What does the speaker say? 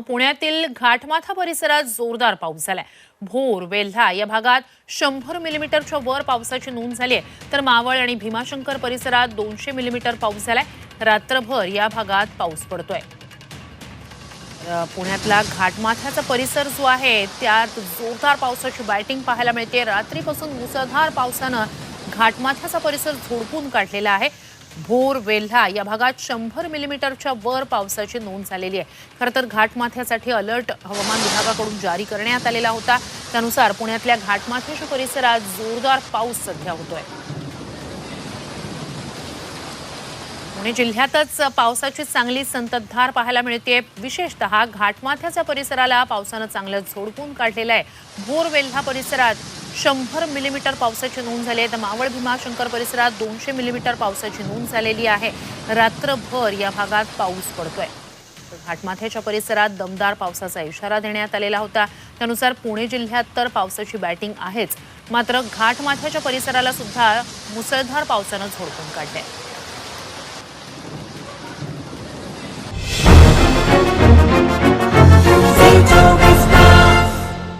पुण्यातील घाटमाथा परिसरात जोरदार पाऊस झालाय. भोर वेल्हा या भागात शंभर मिलीमीटरच्या वर पावसाची नोंद झाली आहे. तर मावळ आणि भीमाशंकर परिसरात दोनशे मिलीमीटर पाऊस झालाय. रात्रभर या भागात पाऊस पडतोय. पुण्यातला घाटमाथ्याचा परिसर जो आहे त्यात जोरदार पावसाची बॅटिंग पाहायला मिळते. रात्रीपासून मुसळधार पावसानं घाटमाथ्याचा परिसर झोडपून काढलेला आहे. भोर वेल्हा या भागात शंभर मिलीमीटरच्या वर पावसाची नोंद झालेली आहे. खरं तर घाटमाथ्यासाठी अलर्ट हवामान विभागाकडून जारी करण्यात आलेला होता. त्यानुसार पुण्यातल्या घाटमाथ्याच्या परिसरात जोरदार पाऊस सध्या होतोय. पुणे जिल्ह्यातच पावसाची चांगली संततधार पाहायला मिळते विशेषतः घाटमाथ्याच्या परिसराला पावसानं चांगलं झोडपून काढलेलं आहे. भोर वेल्हा परिसरात शंभर मिलीमीटर पावसाची नोंद झाली आहे. तर मावळ भीमाशंकर परिसरात दोनशे मिलीमीटर पावसाची नोंद झालेली आहे. रात्रभर या भागात पाऊस पडतोय. घाटमाथ्याच्या परिसरात दमदार पावसाचा इशारा देण्यात आलेला होता. त्यानुसार पुणे जिल्ह्यात तर पावसाची बॅटिंग आहेच. मात्र घाटमाथ्याच्या परिसराला सुद्धा मुसळधार पावसानं झोडपून काढलंय.